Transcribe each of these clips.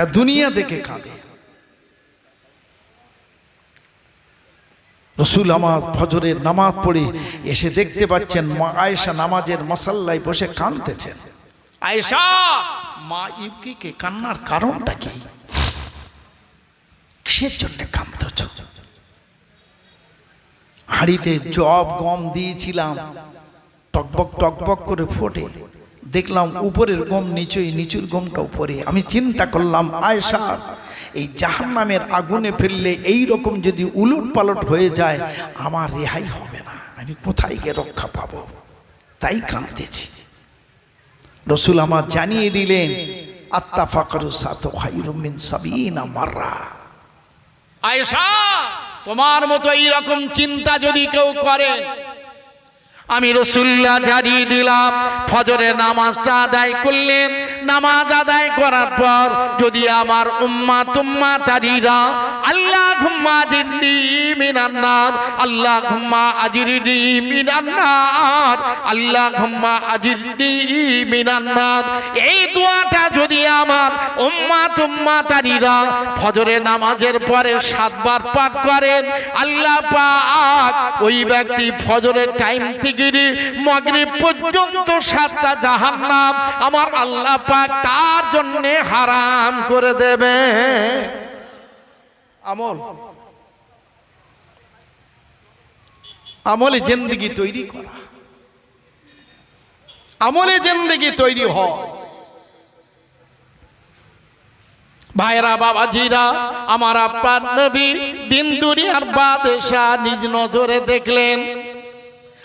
একটা দুনিয়া দেখে কাঁদে। রসুল আমার ফজরের নামাজ পড়ে এসে দেখতে পাচ্ছেন মা আয়েশা নামাজের মশাল্লায় বসে কাঁদতেছেন। আয়েশা, মা ইবকিকে কান্নার কারণটা কি? কিসের জন্য কাঁদতেছ? হাড়িতে জব গম দিয়েছিলাম, টকবক টকবক করে ফোটে। দেখলাম উপরের গম নিচুই নিচুর গমটা উপরে আমি চিন্তা করলাম, আয়সা, এই জাহান্নামের আগুনে ফেললে এই রকম যদি উলট পালট হয়ে যায়, আমার রেহাই হবে না। আমি কোথায় গিয়ে রক্ষা পাবো? তাই কাঁদতেছি। রসুল আমার জানিয়ে দিলেন আত্মা ফাকরু সাত হাইরুমিন সাবিনা মাররা। আয়েশা তোমার মতো এইরকম চিন্তা যদি কেউ করে আমি রসুল্লাহ জারি দিলাম ফজরের নামাজটা আদায় করলেন নামাজ আদায় করার পর যদি আমার উম্মা তুম্মা তারিরা আল্লাহ ঘুম্মা জিন্দি মিনান্নার আল্লাহ ঘুম্মা আজিরিনি মিনান্নার আল্লাহ ঘুম্মা আজিরিনি মিনান্নার, এই দোয়াটা যদি আমার উম্মা তুম্মা তারিরা ফজরে নামাজের পরে সাতবার পাঠ করেন, আল্লাহ পাক ওই ব্যক্তি ফজরের টাইম থেকে মগরিব পর্যন্ত সাতটা জাহান্নাম আমার আল্লাহ পাক তার জন্য হারাম করে দেবে। আমল। আমলে জিন্দগি তৈরি করা। আমলে জিন্দগি তৈরি হয় ভাইরা, বাবাজিরা, আমার আপনার নবী দিন দুনিয়ার বাদশাহ নিজ নজরে দেখলেন।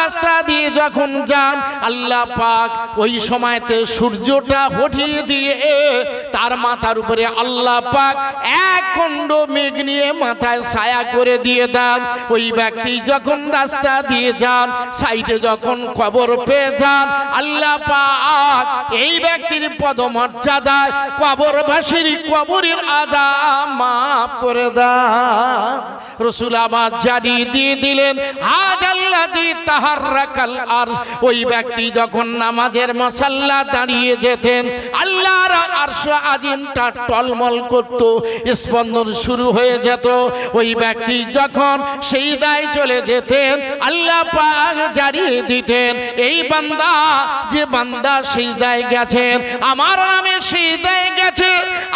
রাস্তা দিয়ে যখন যান ওই সময়তে সূর্যটা দিয়ে তার মাথার উপরে মেঘ নিয়ে মাথায় করে দিয়ে ওই ব্যক্তি যখন রাস্তা দিয়ে যান, সাইডে যখন খবর পেয়ে যান, আল্লাহ পাক এই ব্যক্তির পদমর্যাদায় কবরবাসীর কবরের আজা মাফ করে দেন। রসুল আমার জানিয়ে দিয়ে দিলেন, আজ আল্লাহ জি ওই ব্যক্তি যখন নামাজের মশাল্লা দাঁড়িয়ে যেতেন, আল্লাহর আরশ আজিমটা টলমল করত, স্পন্দন শুরু হয়ে যেত। ওই ব্যক্তি যখন সেই দায় চলে যেতেন, আল্লাহ পাক জানিয়ে দিতেন, এই বান্দা, যে বান্দা সেই দায় গেছেন, আমার নামে সেই দায় গেছে।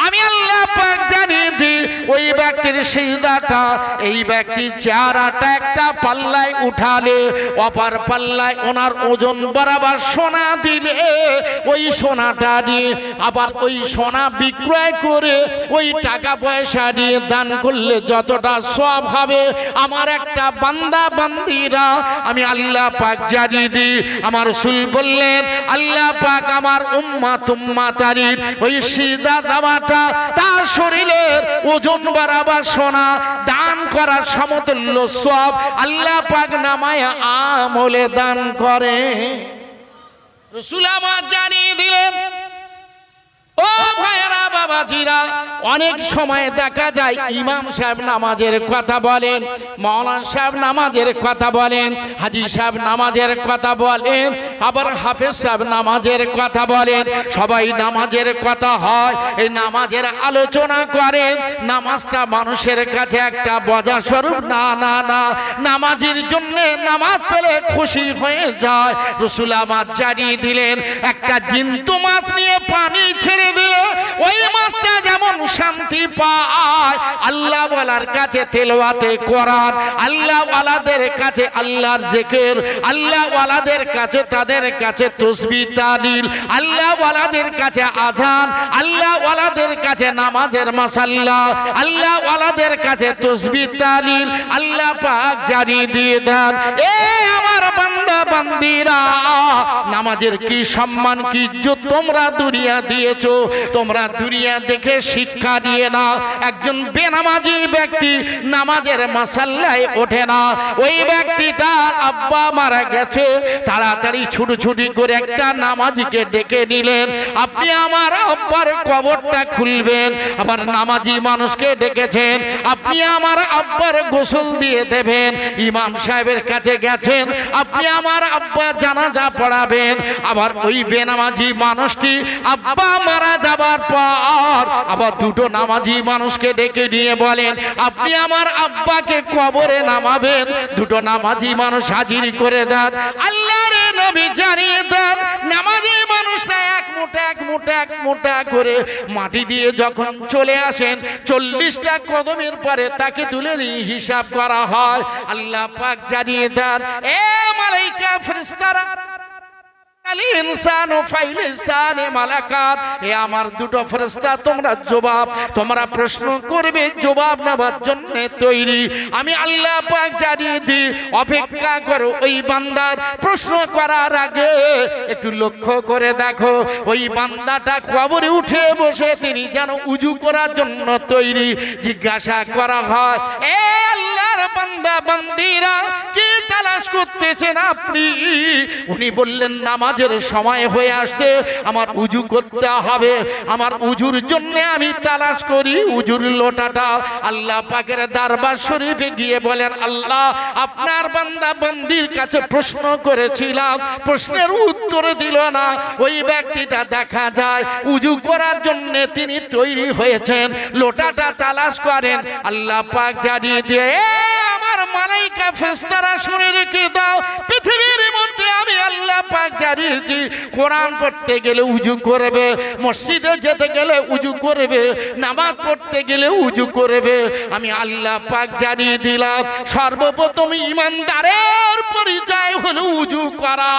আমি আল্লাহ পাক জানিয়ে দিই, ওই ব্যক্তির সিজদাটা এই ব্যক্তির চেহারাটা একটা পাল্লায় উঠালে অপার পাল্লায় ওনার ওজন বরাবর সোনা দিলে ওই সোনাটা দিয়ে আবার ওই সোনা বিক্রয় করে ওই টাকা পয়সা দিয়ে দান করলে যতটা সব হবে। আমার একটা বান্দা বান্দিরা, আমি আল্লাহ পাক জানিয়ে দিই আমার সুল বললেন, আল্লাহ পাক আমার উম্মা তুম্মা তারির ওই সিজদা দামাটা তার শরীরের ওজন বাড়াবার সোনা দান করার সমতুল্য সব আল্লাহ পাক নামায় আমলে দান করে। রসুল আমার জানিয়ে দিলেন ও ভাইয়েরা, বাবাজিরা, অনেক সময় দেখা যায় ইমাম সাহেব নামাজের কথা বলেন মৌলান সাহেব নামাজের কথা বলেন, হাজি সাহেব নামাজের কথা বলেন, আবার হাফেজ সাহেব নামাজের কথা বলেন। সবাই নামাজের কথা হয়, এই নামাজের আলোচনা করেন নামাজটা মানুষের কাছে একটা বজা স্বরূপ। না না না, নামাজের জন্যে নামাজ পেলে খুশি হয়ে যায়। রসুল আমার জানিয়ে দিলেন, একটা জিন্তু মাছ নিয়ে পানি ছেড়ে দিল ওই মাছটা যেমন শান্তি পায় আল্লাহ ওয়ালার কাছে তেলওয়াতে আল্লাহ ওয়ালাদের কাছে আল্লাহর আল্লাহ ওয়ালাদের কাছে তাদের কাছে তসবি তালিল আল্লাহ ওয়ালাদের কাছে আল্লাহ ওয়ালাদের কাছে নামাজের আল্লাহ ওয়ালাদের কাছে তসবি তালিল, আল্লাহ পাক দিয়ে দেন। এ আমার বান্দা, বান্দিরা, নামাজের কি সম্মান, কি ইজ্জত তোমরা দুনিয়া দিয়েছ? তোমরা দুনিয়া দেখে শিক্ষা দিয়ে না একজন বেনামাজি ব্যক্তি নামাজের মাসাল্লায় ওঠে না। ওই ব্যক্তিটা আব্বা মারা গেছে। তাড়াতাড়ি ছুটোছুটি করে একটা নামাজিকে ডেকে নিলেন। আপনি আমার আব্বার কবরটা খুলবেন। আমার নামাজি মানুষকে ডেকেছেন। আপনি আমার আব্বার গোসল দিয়ে দেবেন। ইমাম সাহেবের কাছে গেছেন। আপনি আমার আব্বা জানাজা পড়াবেন। আবার ওই বেনামাজি মানুষটি আব্বা মারা যাবার পর আবার দুটো নামাজি মানুষকে ডেকে নিয়ে বলেন, আপনি আমার আব্বাকে কবরে নামাবেন। দুটো নামাজি মানুষ হাজির করে দেন। আল্লাহর নবী জানিয়ে দেন, নামাজি মানুষরা এক মোটা এক মোটা এক মোটা করে মাটি দিয়ে যখন চলে আসেন, চল্লিশটা কদমের পরে তাকে তুলে নিয়ে হিসাব করা হয়। আল্লাহ পাক জানিয়ে দেন, এ মালাইকা ফেরেশতারা অপেক্ষা করো ওই বান্দার প্রশ্ন করার আগে। একটু লক্ষ্য করে দেখো, ওই বান্দাটা কবরে উঠে বসে তিনি যেন উজু করার জন্য তৈরি। জিজ্ঞাসা করা হয়, এ আল্লাহর বান্দা, বান্দিরা, কি তালাশ করতেছেন আপনি? উনি বললেন, নামাজের সময় হয়ে আসছে, আমার উজু করতে হবে। আমার উজুর জন্য আমি তালাশ করি, উজুর লোটাটা আল্লাহ পাকের দরবার শরীফে গিয়ে বলেন, আল্লাহ, আপনার বান্দা বান্দির কাছে প্রশ্ন করেছিলাম, প্রশ্নের উত্তর দিল না। ওই ব্যক্তিটা দেখা যায়, উজু করার জন্য তিনি তৈরি হয়েছেন, লোটাটা তালাশ করেন। আল্লাহ পাক জানিয়ে দিয়ে আমার মালাইকা ফেস্তারা শুনে রেখে দাও পৃথিবীর জানিয়েছি কোরআন পড়তে গেলে উজু করবে, মসজিদে যেতে গেলে উজু করবে, নামাজ পড়তে গেলে উজু করবে। আমি আল্লাহ পাক জানিয়ে দিলাম, সর্বপ্রথম ইমানদারের পরিচয় হলো উজু করা।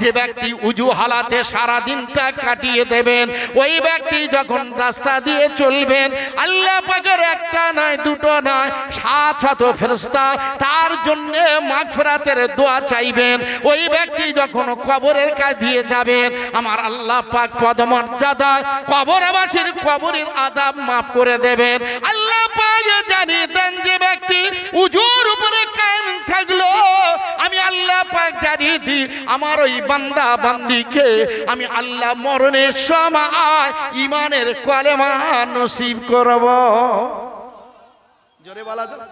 যে ব্যক্তি উজু হালাতে সারা দিনটা কাটিয়ে দেবেন, ওই ব্যক্তি যখন রাস্তা দিয়ে চলবেন, আল্লাহ পাকের একটা নয়, দুটো নয়, সাত শত ফেরস্তা তার জন্য মাগফিরাতের দোয়া চাইবেন। ওই ব্যক্তি যখন কবরের কাজ দিয়ে যাবেন আমার আল্লাহ পাক পদমর্যাদা কবরবাসীর কবরের আযাব মাফ করে দেবেন। আল্লাহ পাক জানিয়ে দেন যে ব্যক্তি উজুর উপরে কায়েম থাকল। আমি আল্লাহ পাক জানিয়ে দিই, আমার ওই বান্দা বান্দিকে আমি আল্লাহ মরণের সময় ইমানের কলেমা নসিব করব। জোরে বলা যাবে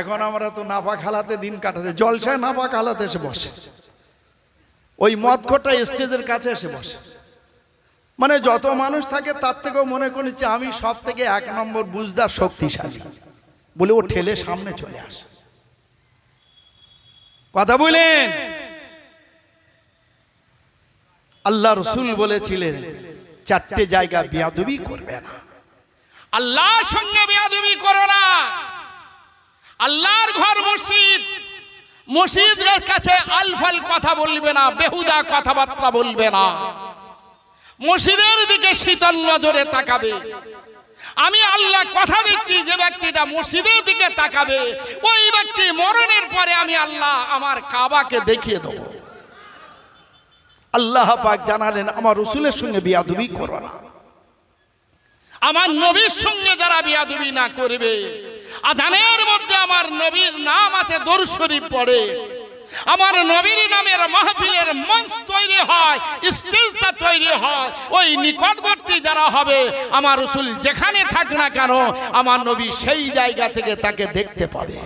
এখন আমরা তো নাফা খালাতে দিন কাটাতে, জলসায় নাফা খালাতে এসে বসে। ওই মদখোটা স্টেজের কাছে এসে বসে। মানে যত মানুষ থাকে, তার থেকেও মনে করেছি আমি সব থেকে এক নম্বর বুঝদার শক্তিশালী। বলে ও ঠেলে সামনে চলে আসে। কথা বলেন? আল্লাহ রসুল বলেছিলেন, চারটে জায়গা বিয়াদুবি করবে না। আল্লাহর সঙ্গে বেয়াদবি করো না। আল্লাহর ঘর মসজিদ। মসজিদের কাছে আলফাল কথা বলবে না বেহুদা কথাবার্তা বলবে না। মসজিদের দিকে শীতল নজরে তাকাবে। আমি আল্লাহ কথা দিচ্ছি যে ব্যক্তিটা মসজিদের দিকে তাকাবে ওই ব্যক্তি মরণের পরে আমি আল্লাহ আমার কাবাকে দেখিয়ে দেবো। আল্লাহ পাক জানালেন আমার রসুলের সঙ্গে বিয়াদুবি করো না। আমার নবীর সঙ্গে যারা বিয়াদবি না করবে আজানের মধ্যে আমার নবীর নাম আছে শরীফ পড়ে। আমার নবীর নামের মাহফিলের মঞ্চ তৈরি হয় স্টেজটা তৈরি হয়, ওই নিকটবর্তী যারা হবে, আমার রসুল যেখানে থাক না কেন, আমার নবী সেই জায়গা থেকে তাকে দেখতে পাবে।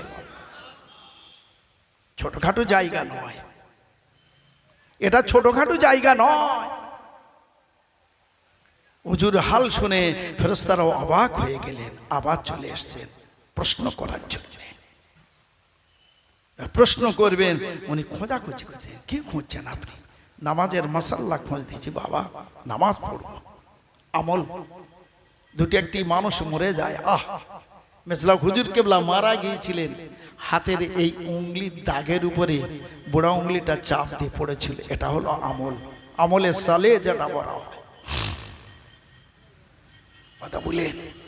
ছোটখাটো জায়গা নয়। এটা ছোটখাটো জায়গা নয়। হুজুর হাল শুনে ফেরস্তারাও অবাক হয়ে গেলেন, আবার চলে এসছেন। প্রশ্ন করার জন্য। প্রশ্ন করবেন, উনি খোঁজাখুঁজি করছেন কি খুঁজছেন আপনি? নামাজের মশাল্লা খোঁজ দিচ্ছি বাবা, নামাজ পড়ব। আমল। দুটি একটি মানুষ মরে যায়, আহ! মেসলা হুজুর কেবলা মারা গিয়েছিলেন। হাতের এই উংলির দাগের উপরে বুড়া উংলিটা চাপ দিয়ে পড়েছিল। এটা হলো আমল। আমলের সালে যেটা বলা হয়। কথা বলেন।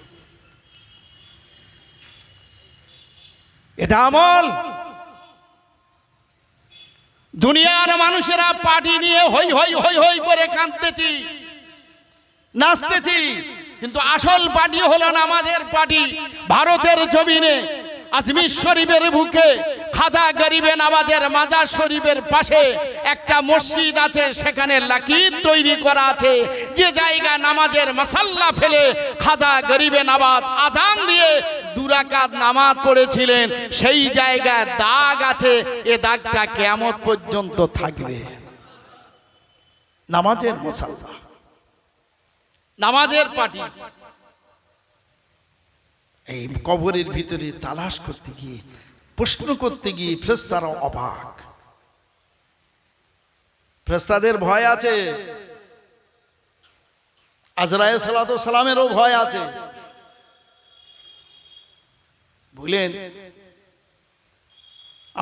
এটা আমল। দুনিয়ার মানুষেরা পার্টি নিয়ে হই হই হই হই করে কাঁদতেছি, নাচতেছি, কিন্তু আসল পার্টি হলো না আমাদের পার্টি ভারতের জমিনে আজমির শরীফের বুকে, খাজা গরিবে নামাজের মাজার শরীফের পাশে একটা মসজিদ আছে, সেখানে লাকির তৈরি করা আছে। যে জায়গা নামাজের মাসাল্লা ফেলে খাজা গরিবে নামাজ আজান দিয়ে দুরাকাত নামাজ পড়েছিলেন, সেই জায়গায় দাগ আছে, এ দাগটা কেমন পর্যন্ত থাকবে। নামাজের মশাল্লা নামাজের পার্টি। এই কবরের ভিতরে তালাশ করতে গিয়ে, প্রশ্ন করতে গিয়ে ফ্রেস্তারা অবাক। ফ্রেস্তাদের ভয় আছে। আজরায় সালাত সালামেরও ভয় আছে। বুঝলেন?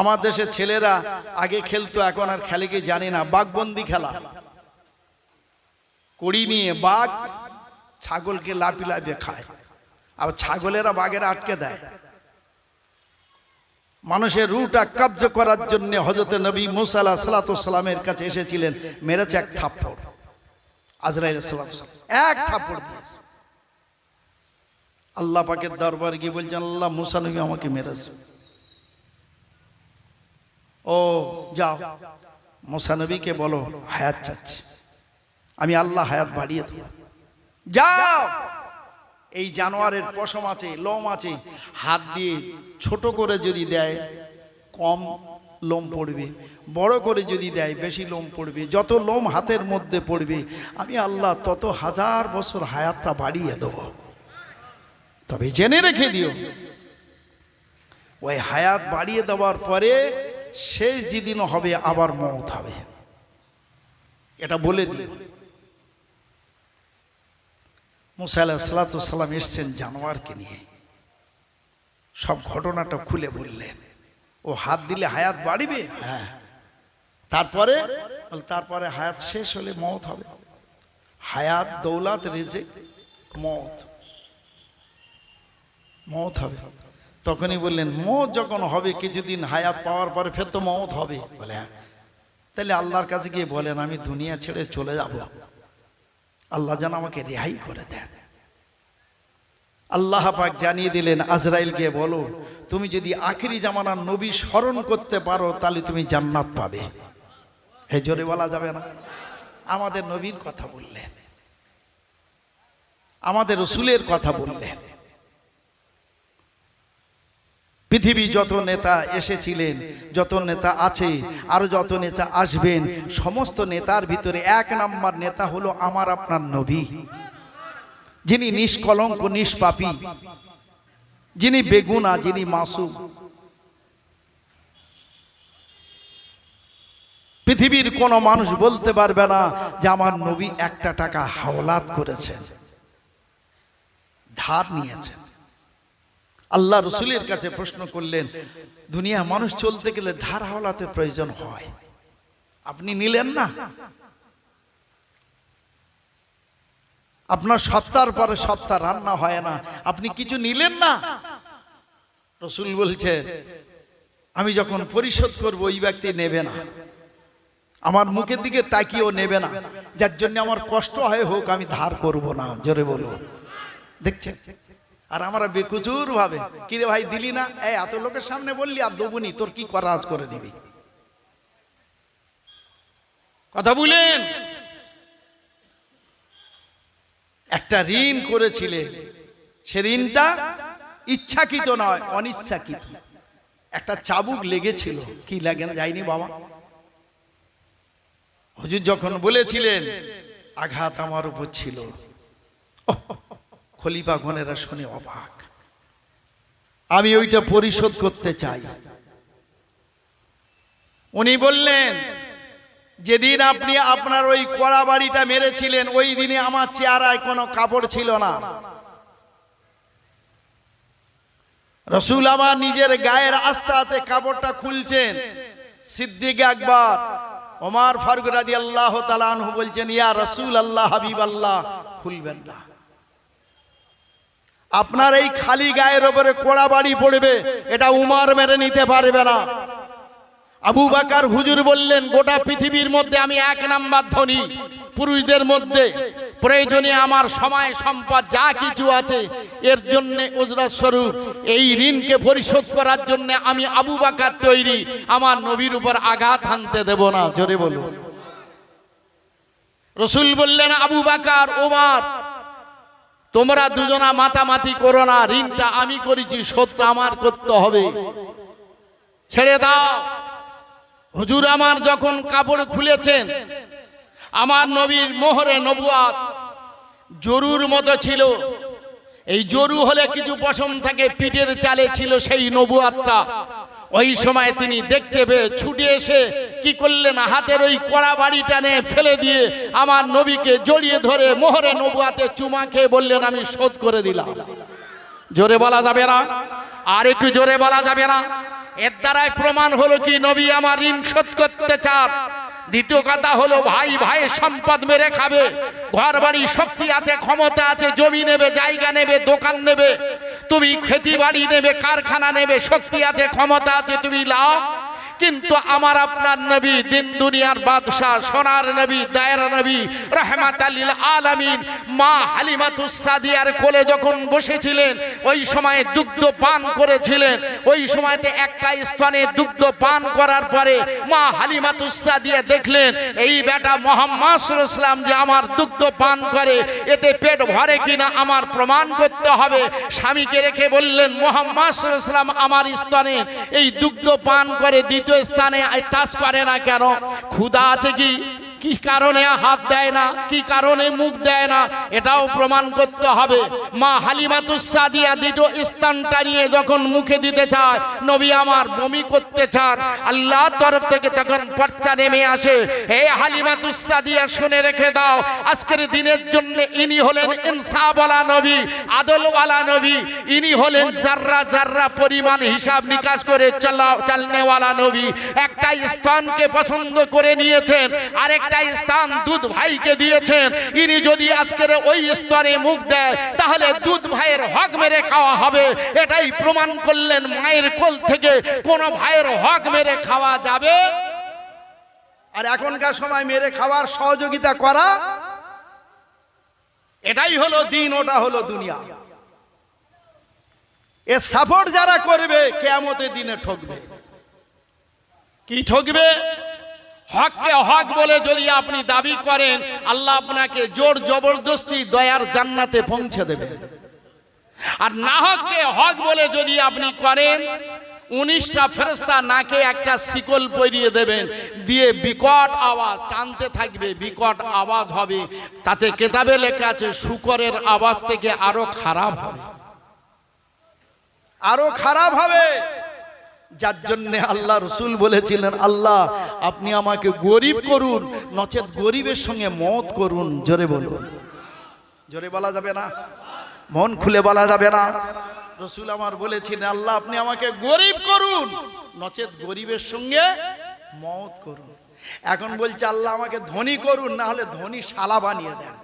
আমার দেশের ছেলেরা আগে খেলতো, এখন আর খেলে কি জানি না। বাঘবন্দি খেলা। কড়ি নিয়ে বাঘ ছাগলকে লাপি লাপিয়ে খায়। আবার ছাগলেরা বাঘের আটকে দেয়। মানুষের রুটা কব্জ করার জন্য হজরত নবী মুসাল্লাহ সালাতামের কাছে এসেছিলেন। মেরেছে এক থাপ্পড়। আজরাইল সালাত এক থাপ্পড় দিয়েছে। আল্লাহ পাকের দরবার গিয়ে বলছেন, আল্লাহ, মুসা নবী আমাকে মেরেছে। ও, যাও। মুসা নবীকে বলো, হায়াত চাচ্ছি। আমি আল্লাহ হায়াত বাড়িয়ে দেবো। যাও। এই জানোয়ারের পশম আছে, লোম আছে, হাত দিয়ে ছোট করে যদি দেয়, কম লোম পড়বে, বড় করে যদি দেয়, বেশি লোম পড়বে, যত লোম হাতের মধ্যে পড়বে, আমি আল্লাহ তত হাজার বছর হায়াতটা বাড়িয়ে দেব। তবে জেনে রেখে দিও। ওই হায়াত বাড়িয়ে দেওয়ার পরে শেষ যেদিন হবে আবার মত হবে। এটা বলে দিও মুসা সালাম এসছেন জানোয়ারকে নিয়ে। সব ঘটনাটা খুলে বললেন। ও হাত দিলে হায়াত বাড়িবে? হ্যাঁ। তারপরে? তারপরে হায়াত শেষ হলে মত হবে। হায়াত, দৌলাত রেজে মত। মত হবে। তখনই বললেন, মত যখন হবে, কিছুদিন হায়াত পাওয়ার পরে ফের তো মত হবে। বলে হ্যাঁ। তাহলে আল্লাহর কাছে গিয়ে বলেন, আমি দুনিয়া ছেড়ে চলে যাব। আল্লাহ যেন আমাকে রেহাই করে দেন। আল্লাহ পাক জানিয়ে দিলেন আজরাইলকে বলো, তুমি যদি আখিরি জামানার নবী স্মরণ করতে পারো, তাহলে তুমি জান্নাত পাবে। হে জোরে বলা যাবে না। আমাদের নবীর কথা বললেন আমাদের রসুলের কথা বললেন পৃথিবী যত নেতা এসেছিলেন, যত নেতা আছে, আরও যত নেতা আসবেন, সমস্ত নেতার ভিতরে এক নাম্বার নেতা হলো আমার আপনার নবী। যিনি নিষ্কলঙ্ক, নিষ্পাপী, যিনি বেগুনা, যিনি মাসুম। পৃথিবীর কোন মানুষ বলতে পারবে না যে আমার নবী একটা টাকা হাওলাত করেছেন, ধার নিয়েছেন। আল্লাহ রসুলের কাছে প্রশ্ন করলেন, দুনিয়া মানুষ চলতে গেলে ধার হাওলাতে প্রয়োজন হয়। আপনি নিলেন না। আপনার সপ্তাহ পরে সপ্তাহ রান্না হয় না। আপনি কিছু নিলেন না। রসুল বলছে, আমি যখন পরিশোধ করব, ওই ব্যক্তি নেবে না। আমার মুখের দিকে তাকিয়েও নেবে না। যার জন্য আমার কষ্ট হয় হোক, আমি ধার করব না। জোরে বলো দেখছেন? আর আমরা বেকুচুর ভাবে, কিরে ভাই, দিলি না? এই, এত লোকের সামনে বললি আর দেবুনি, তোর কি করা আজ করে নিবি কথা বলেন। একটা ঋণ করেছিলেন সে ঋণটা ইচ্ছাকৃত নয়, অনিচ্ছাকৃত। একটা চাবুক লেগেছিল। কি লাগে না যায়নি বাবা? হুজুর যখন বলেছিলেন, আঘাত আমার উপর ছিল। খলিফা গনেরা শুনে অবাক। আমি ওইটা পরিশোধ করতে চাই। উনি বললেন, যেদিন আপনি আপনার ওই কড়া বাড়িটা মেরেছিলেন, ওই দিনে আমার চেহারায় কোনো কাপড় ছিল না। রসুল আমার নিজের গায়ের আস্তে আস্তে কাপড়টা খুলছেন। সিদ্দিক একবার ওমার ফারুক রাদি আল্লাহ তালানহু বলছেন, ইয়া রসুল আল্লাহ হাবিব আল্লাহ খুলবেন না। আপনার এই খালি গায়ের ওপরে কোড়া বাড়ি পড়বে, এটা উমার মেরে নিতে পারবে না। আবু বাকার হুজুর বললেন, গোটা পৃথিবীর মধ্যে আমি এক নাম্বার ধনী, পুরুষদের মধ্যে প্রয়োজনে আমার সময় সম্পদ যা কিছু আছে, এর জন্য ওজরাত স্বরূপ, এই ঋণকে পরিশোধ করার জন্য আমি আবু বাকার তৈরি, আমার নবীর উপর আঘাত হানতে দেব না, জোরে বলুন। রসুল বললেন, আবু বাকার ওমার তোমরা দুজনা মাতামাতি করো না, ঋণটা আমি করেছি সত্য আমার করতে হবে। ছেড়ে দাও। হুজুর আমার যখন কাপড় খুলেছেন, আমার নবীর মোহরে নবুয়াত জরুর মতো ছিল। এই জরু হলে কিছু পশম থাকে, পিঠের চালে ছিল সেই নবুয়াতটা। ওই সময় তিনি দেখতে পেয়ে ছুটে এসে কি করলেন? হাতের ওই কড়া বাড়ি টানে ফেলে দিয়ে আমার নবীকে জড়িয়ে ধরে মোহরে নবুয়াতে চুমা খেয়ে বললেন, আমি শোধ করে দিলাম। জোরে বলা যাবে না? আর একটু জোরে বলা যাবে না? এর দ্বারাই প্রমাণ হলো কি নবী আমার ঋণ শোধ করতে চান। দ্বিতীয় কথা হলো, ভাই ভাই সম্পদ মেরে খাবে। ঘর বাড়ি শক্তি আছে, ক্ষমতা আছে, জমি নেবে, জায়গা নেবে, দোকান নেবে। তুমি খেতি বাড়ি নেবে, কারখানা নেবে, শক্তি আছে, ক্ষমতা আছে, তুমি লাও কিন্তু আমার আপনার নবী, দিন দুনিয়ার বাদশাহ, সোনার নবী, দায়ের নবী, রহমাত আলিল আলামিন, মা হালিমাতুস সাদিয়ার কোলে যখন বসেছিলেন, ওই সময়ে দুগ্ধ পান করেছিলেন। ওই সময়তে একটা স্থানে দুগ্ধ পান করার পরে মা হালিমাতুস সাদিয়া দেখলেন, এই বেটা মোহাম্মদ ইসলাম যে আমার দুগ্ধ পান করে, এতে পেট ভরে কিনা আমার প্রমাণ করতে হবে। স্বামীকে রেখে বললেন, মোহাম্মদ ইসলাম আমার স্তনে এই দুগ্ধ পান করে দ্বিতীয় স্থানে টাচ করে না কেন? ক্ষুদা আছে কি? কি কারণে হাত দেয় না? কি কারণে মুখ দেয় না? এটাও প্রমাণ করতে হবে। মা হালিমাতুসাদিয়া দুটো স্থানটা নিয়ে যখন মুখে দিতে চায়, নবী আমার বমি করতে চান আল্লাহ তরফ থেকে তখন পর্চা নেমে আসে। হে হালিমাতুসাদিয়া শুনে রেখে দাও, আজকের দিনের জন্য ইনি হলেন ইনসাফওয়ালা নবী, আদলওয়ালা নবী। ইনি হলেন জাররা জাররা পরিমাণ হিসাব নিকাশ করে চলা চালনেওয়ালা নবী। একটা স্থানকে পছন্দ করে নিয়েছেন, আরেকটা স্থান দুধ ভাইকে দিয়েছেন। ইনি যদি আজকের ওই স্তরে মুখ দেয়, তাহলে দুধ ভাইয়ের হক মেরে খাওয়া হবে। এটাই প্রমাণ করলেন মায়ের কোল থেকে কোন ভাইয়ের হক মেরে খাওয়া যাবে। আর এখনকার সময় মেরে খাওয়ার সহযোগিতা করা, এটাই হলো দিন, ওটা হলো দুনিয়া। এ সাপোর্ট যারা করবে, কেয়ামতের দিনে ঠকবে। কি ঠকবে? হককে হক বলে যদি আপনি দাবি করেন, আল্লাহ আপনাকে জোর জবরদস্তি দয়ার জান্নাতে পৌঁছে দেবে। আর না হককে হক বলে যদি আপনি করেন, উনিশটা ফেরস্তা নাকে একটা শিকল পরিয়ে দেবেন, দিয়ে বিকট আওয়াজ, টানতে থাকবে, বিকট আওয়াজ হবে। তাতে কেতাবে লেখা আছে, শুকরের আওয়াজ থেকে আরও খারাপ হবে। আরও খারাপ হবে। যার জন্য আল্লাহ রসুল বলেছিলেন, আল্লাহ, আপনি আমাকে গরিব করুন, নচেত গরিবের সঙ্গে মত করুন। জোরে বলুন। জোরে বলা যাবে না? মন খুলে বলা যাবে না? রসুল আমার বলেছিলেন, আল্লাহ, আপনি আমাকে গরিব করুন, নচেত গরিবের সঙ্গে মত করুন। এখন বলছে, আল্লাহ, আমাকে ধনী করুন না হলে ধনী শালা বানিয়ে দেন।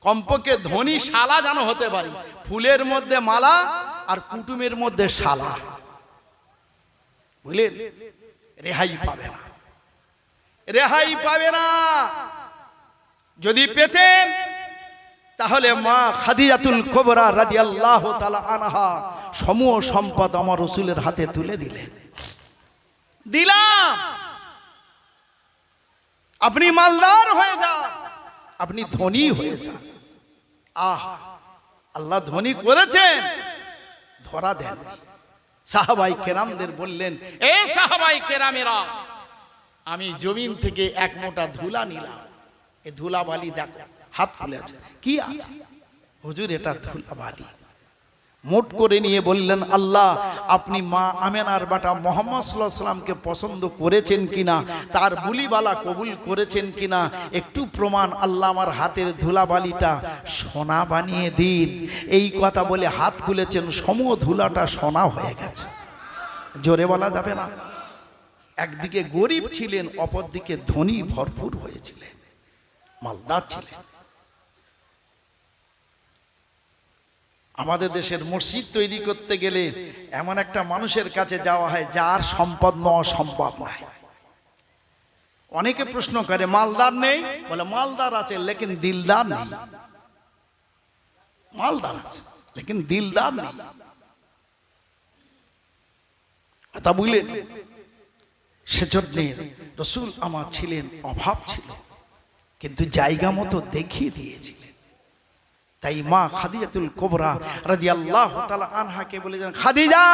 কমপক্ষে ধনী শালা যেন হতে পারি। ফুলের মধ্যে মালা আর কুটুমের মধ্যে শালা। বুঝলেন? রেহাই পাবে না। রেহাই পাবে না। যদি পেতেন, তাহলে মা খাদিজাতুল কোবরা রাদিয়াল্লাহু তাআলা আনহা সমূহ সম্পদ আমার রসুলের হাতে তুলে দিলেন। দিলাম। আপনি মালদার হয়ে যান। আপনি ধনী হয়ে যান। আহ, আল্লাহ ধনী করেছেন। ধরা দেন। সাহাবাই কেরামদের বললেন, এ সাহাবাই কেরামেরা, আমি জমিন থেকে এক মোটা ধুলা নিলাম। এ ধুলা বালি দেখো, হাত খুলে আছে। কি আছে? হুজুর, এটা ধুলা বালি মোট করে নিয়ে বললেন, আল্লাহ, আপনি মা আমেনার বাটা মোহাম্মদ সাল্লাহ সাল্লামকে পছন্দ করেছেন কিনা? তার বুলিবালা কবুল করেছেন কিনা? একটু প্রমাণ, আল্লাহ আমার হাতের ধুলাবালিটা সোনা বানিয়ে দিন। এই কথা বলে হাত খুলেছেন সম ধুলাটা সোনা হয়ে গেছে। জোরে বলা যাবে না। একদিকে গরিব ছিলেন, অপরদিকে ধনী ভরপুর হয়েছিলেন, মালদার ছিলেন। আমাদের দেশের মসজিদ তৈরি করতে গেলে এমন একটা মানুষের কাছে যাওয়া হয় যার সম্পদ নেওয়া সম্ভব নয় অনেকে প্রশ্ন করে, মালদার নেই? বলে, মালদার আছে, লেকিন দিলদার নেই। মালদার আছে, লেকিন দিলদার নেই। তা বুঝলেন সেজন্য রসুল আমার ছিলেন, অভাব ছিল। কিন্তু জায়গা মতো দেখিয়ে দিয়েছিলেন। তাই মা খাদিজাতুল কোবরা রাদিয়াল্লাহু তাআলা আনহাকে বলেছেন খাদিজা,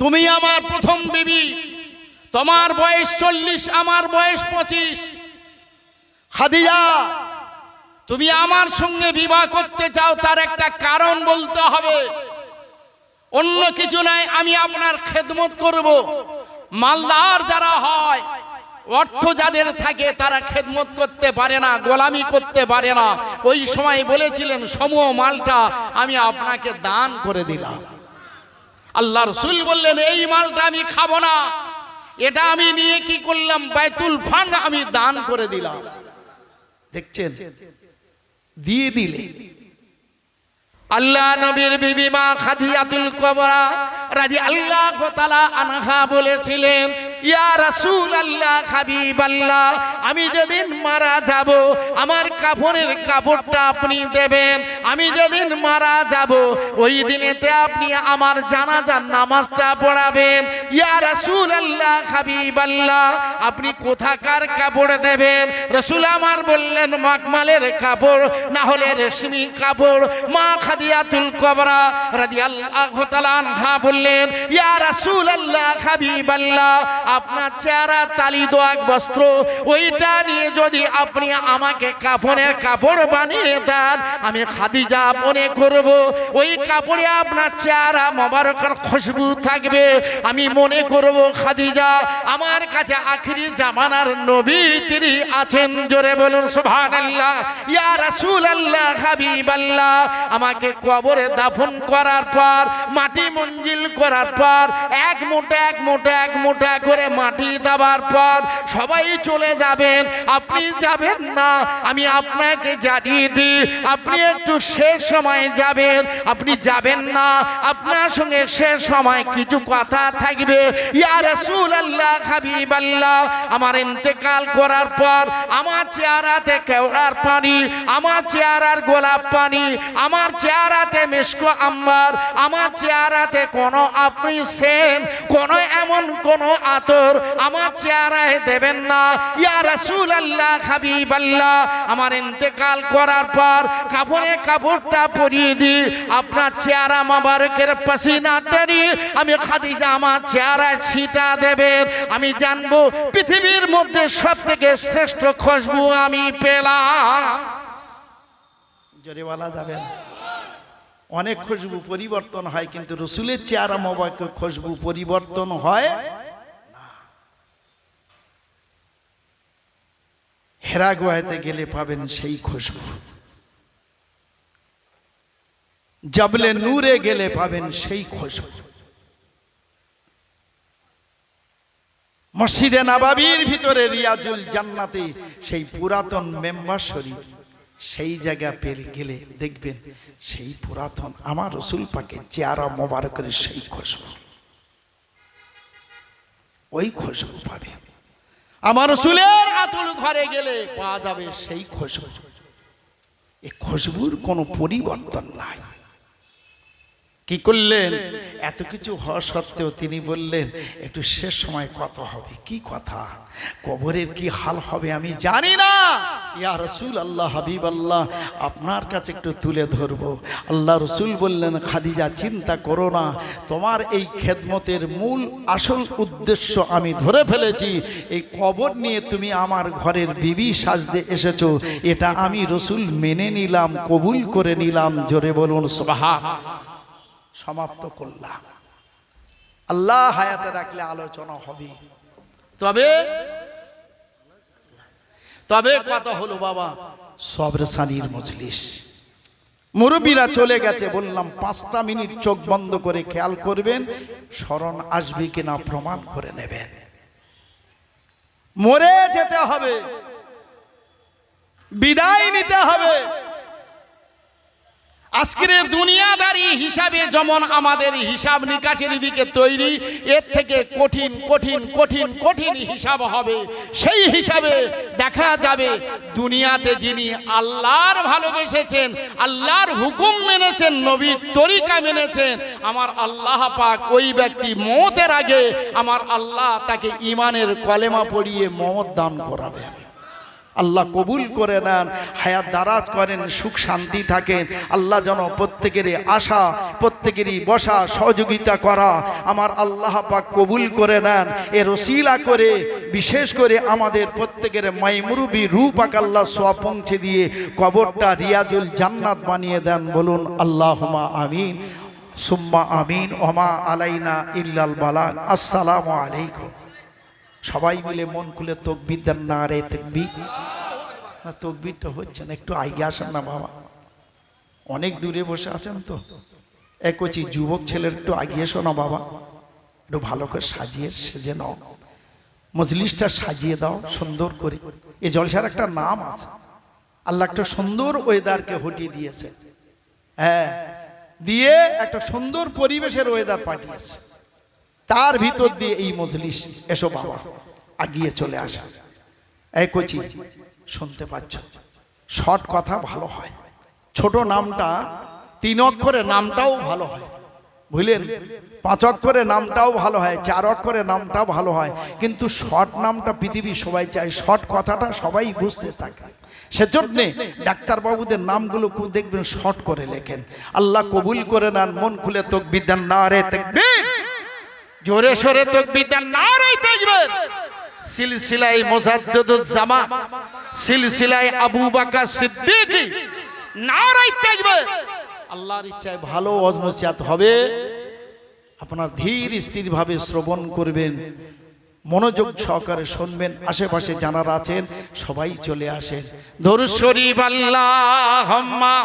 তুমি আমার প্রথম বিবি, তোমার বয়স চল্লিশ, আমার বয়স পঁচিশ। খাদিজা, তুমি আমার সঙ্গে বিবাহ করতে চাও, তার একটা কারণ বলতে হবে। অন্য কিছু নাই, আমি আপনার খেদমত করব। মালদার যারা হয় অর্থ যাদের থাকে তারা খেদমত করতে পারে না, গোলামি করতে পারে না। ওই সময় বলেছিলেন, সমূহ মালটা আমি আপনাকে দান করে দিলাম। আল্লাহ রসুল বললেন, এই মালটা আমি খাব না। এটা আমি নিয়ে কি করলাম? বাইতুল ফান্ড আমি দান করে দিলাম। দেখছেন? দিয়ে দিলে। আল্লাহ নবীর বিবি মা খাদিজাতুল কুবরা রাজি আল্লাহ আনহা বলেছিলেন রাসূল আল্লাহ হাবিব আল্লাহ আমি যেদিন মারা যাব, আমার কাফনের কাপড়টা আপনি দেবেন। আমি যেদিন মারা যাব, ওই দিনেতে আপনি আমার জানাজার নামাজটা পড়াবেন। ইয়া রাসূল আল্লাহ হাবিব আল্লাহ আপনি কোথাকার কাপড় দেবেন? রসুল আমার বললেন, মাকমালের কাপড়, না হলে রেশমি কাপড়, মা খাদিয়াতুল কবরা তাআলা আনহা বললেন, ইয়া রাসূলুল্লাহ, হাবিবাল্লাহ আপনার চেহারা, তালি দোয়াক বস্ত্র, ওইটা নিয়ে যদি আপনি আমাকে কাপড়ের কাপড় বানিয়ে দেন, আমি খাদিজা মনে করব, ওই কাপড়ে আপনার চেহারা মোবারকের খুশবু থাকবে। আমি মনে করব, খাদিজা, আমার কাছে আখিরি জামানার নবী তিনি আছেন। জোরে বলুন, সুবহানাল্লাহ। ইয়া রাসূলুল্লাহ, হাবিবাল্লাহ। আমাকে কবরে দাফন করার পর, মাটি মঞ্জিল করার পর, এক মোটা এক মোটা এক মোটা করে মাটি দেওয়ার পর সবাই চলে যাবেন। আপনি যাবেন না, আমি আপনাকে জানিয়ে দিই। আপনি একটু শেষ সময় যাবেন, আপনি যাবেন না। আপনার সঙ্গে শেষ সময় কিছু কথা থাকবে। ইয়া রাসূলুল্লাহ, হাবিবাল্লাহ, আমার ইন্তেকাল করার পর আমার চেহারাতে কেওড়ার পানি, আমার চেহারার গোলাপ পানি, আমার চেহারাতে মিষ্ক আম্বার, আমার চেহারাতে কোনো আপনি সেন, কোনো এমন কোনো আতর আমার চেহারায় দেবেন না। ইয়া রাসূল আল্লাহ হাবিব আল্লাহ আমার ইন্তেকাল করার পর কাপড়ে কাপড়টা পরিয়ে দিই। আপনার চেহারা মাবারকের পাসিনা টেরি আমি খাদিজা আমার চেহারায় ছিটা দেবেন আমি জানব পৃথিবীর মধ্যে সব থেকে শ্রেষ্ঠ খুশবু আমি পেলাম। জোরে বলা অনেক খুশবু পরিবর্তন হয়, কিন্তু রসুলের চেহারা মোবাইক খুশবু পরিবর্তন হয় হেরা গোয়াতে গেলে পাবেন সেই খুশবু। জাবলে নূরে গেলে পাবেন সেই খুশবু। মসজিদে নাবাবির ভিতরে রিয়াজুল জান্নাতে সেই পুরাতন মেম্বার শরীফ, সেই জায়গা পেরে গেলে দেখবেন সেই পুরাতন আমার রসুল পাকে চেয়ারা মোবারকের সেই খুশবু। ওই খুশবু পাবে আমার রসুলের আতুল ঘরে গেলে পাওয়া যাবে সেই খুশবু এই খুশবুর কোনো পরিবর্তন নাই। কি করলেন? এত কিছু হওয়া সত্ত্বেও তিনি বললেন একটু শেষ সময় কত হবে। কি কথা? কবরের কি হাল হবে আমি জানি না। ইয়া রসুল আল্লাহ হাবিব আল্লাহ আপনার কাছে একটু তুলে ধরবো। আল্লাহ রসুল বললেন খাদিজা চিন্তা করো না। তোমার এই খেদমতের মূল আসল উদ্দেশ্য আমি ধরে ফেলেছি। এই কবর নিয়ে তুমি আমার ঘরের বিবি সাজতে এসেছ। এটা আমি রসুল মেনে নিলাম কবুল করে নিলাম। জোরে বলুন সুবাহা সমাপ্ত করলাম। আল্লাহ হায়াতে রাখলে আলোচনা হবে। তবে? তবে কথা হলো বাবা সবর সানির মজলিস। মুরব্বীরা চলে গেছে বললাম পাঁচটা মিনিট চোখ বন্ধ করে খেয়াল করবেন স্মরণ আসবে কিনা প্রমাণ করে নেবেন। মরে যেতে হবে বিদায় নিতে হবে। আজকের দুনিয়াদারি হিসাবে যেমন আমাদের হিসাব নিকাশের দিকে তৈরি, এর থেকে কঠিন কঠিন কঠিন কঠিন হিসাব হবে। সেই হিসাবে দেখা যাবে দুনিয়াতে যিনি আল্লাহর ভালোবেসেছেন, আল্লাহর হুকুম মেনেছেন, নবীর তরিকা মেনেছেন, আমার আল্লাহ পাক ওই ব্যক্তি মতের আগে আমার আল্লাহ তাকে ইমানের কলেমা পড়িয়ে মত দান করাবেন। আল্লাহ কবুল করে নেন, হায়াত দারাজ করেন, সুখ শান্তি থাকেন। আল্লাহ যেন প্রত্যেকেরই আশা, প্রত্যেকেরই বসা, সহযোগিতা করা আমার আল্লাহ পাক কবুল করে নেন। এ রসিলা করে, বিশেষ করে আমাদের প্রত্যেকের মাইমুরুবি রূপাক আল্লাহ সোয়া পৌঁছে দিয়ে কবরটা রিয়াজুল জান্নাত বানিয়ে দেন বলুন আল্লাহমা আমিন। সুম্মা আমিন, ওমা আলাইনা ইল্লাল বালাগ আসসালামু আলাইকুম। সবাই মিলে মন খুলে তকবির দেন, না রে তকবি না, তকবিরটা হচ্ছে না, একটু আগে আসেন না বাবা। অনেক দূরে বসে আছেন তো। একচি যুবক ছেলের একটু আগিয়ে এসো না বাবা। একটু ভালো করে সাজিয়ে সেজে নাও। মজলিসটা সাজিয়ে দাও, সুন্দর করে। এই জলসার একটা নাম আছে। আল্লাহ একটা সুন্দর ওয়েদারকে হটিয়ে দিয়েছে। হ্যাঁ দিয়ে একটা সুন্দর পরিবেশের ওয়েদার পাঠিয়েছে। তার ভিতর দিয়ে এই মজলিস, এসো বাবা, আগিয়ে চলে আসা। এই কচি, শুনতে পাচ্ছ? শর্ট কথা ভালো হয়। ছোট নামটা, তিন অক্ষরের নামটাও ভালো হয়। বুঝলেন? পাঁচ অক্ষরের নামটাও ভালো হয়, চার অক্ষরের নামটাও ভালো হয়। কিন্তু শর্ট নামটা পৃথিবীর সবাই চায়, শর্ট কথাটা সবাই বুঝতে থাকে। সেজন্যে ডাক্তারবাবুদের নামগুলো খুব দেখবেন, শর্ট করে লেখেন। আল্লাহ কবুল করে নেন, মন খুলে তোক বিদ্যান না রে তাকবীর। জোরে সোরে তকবির দেন নারাই তাকবীর সিলসিলাই মুজাদ্দিদুজ জামা সিলসিলাই আবু বকর সিদ্দিক নারাই তাকবীর আল্লাহর ইচ্ছায় ভালো অজনসিয়াত হবে। আপনার ধীর স্থিরভাবে শ্রবণ করবেন মনোযোগ সহকারে শুনবেন আশেপাশে যারা আছেন সবাই চলে আসেন। দরুদ শরীফ আল্লাহুম্মা।